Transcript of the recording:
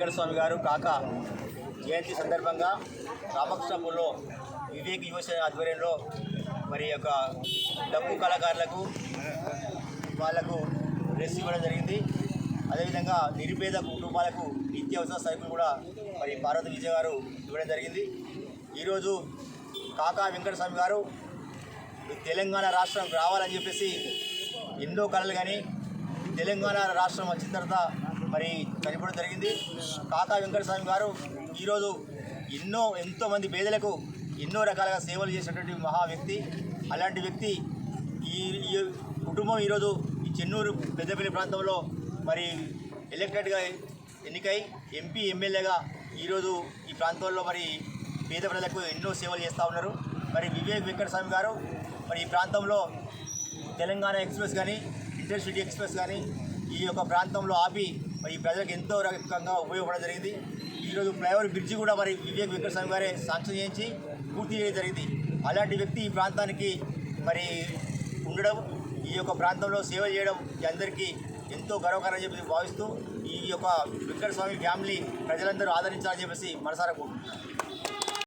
వెంకటస్వామి గారు కాక జయంతి సందర్భంగా రామకృష్ణపూర్లో వివేక్ యువసేన ఆధ్వర్యంలో మరి యొక్క డబ్బు కళాకారులకు వాళ్ళకు డ్రెస్ ఇవ్వడం జరిగింది. అదేవిధంగా నిరుపేద కుటుంబాలకు నిత్యావసర సరుకులు కూడా మరి పార్వతి విజయ్ గారు ఇవ్వడం జరిగింది. ఈరోజు కాకా వెంకటస్వామి గారు తెలంగాణ రాష్ట్రం రావాలని చెప్పేసి ఎన్నో కళలు కానీ తెలంగాణ రాష్ట్రం వచ్చిన తర్వాత మరి చనిపోవడం జరిగింది. కాకా వెంకటస్వామి గారు ఈరోజు ఎన్నో ఎంతోమంది పేదలకు ఎన్నో రకాలుగా సేవలు చేసినటువంటి మహా వ్యక్తి. అలాంటి వ్యక్తి ఈ ఈ కుటుంబం ఈరోజు ఈ చెన్నూరు పెద్దపల్లి ప్రాంతంలో మరి ఎలక్టెడ్గా ఎన్నికై ఎంపీ ఎమ్మెల్యేగా ఈరోజు ఈ ప్రాంతంలో మరి పేద ప్రజలకు ఎన్నో సేవలు చేస్తూ ఉన్నారు. మరి వివేక్ వెంకటస్వామి గారు మరి ఈ ప్రాంతంలో తెలంగాణ ఎక్స్ప్రెస్ కానీ ఇంటర్సిటీ ఎక్స్ప్రెస్ కానీ ఈ యొక్క ప్రాంతంలో ఆపి ఈ ప్రజలకు ఎంతో రకంగా ఉపయోగపడడం జరిగింది. ఈరోజు ఫ్లైఓవర్ బ్రిడ్జి కూడా మరి వివేక్ వెంకటస్వామి గారే శాంక్షన్ చేయించి పూర్తి చేయడం జరిగింది. అలాంటి వ్యక్తి ఈ ప్రాంతానికి మరి ఉండడం ఈ యొక్క ప్రాంతంలో సేవ చేయడం అందరికీ ఎంతో గర్వకారని చెప్పి భావిస్తూ ఈ యొక్క వెంకటస్వామి ఫ్యామిలీ ప్రజలందరూ ఆదరించాలని చెప్పేసి మనసారా కోరుకుంటున్నాను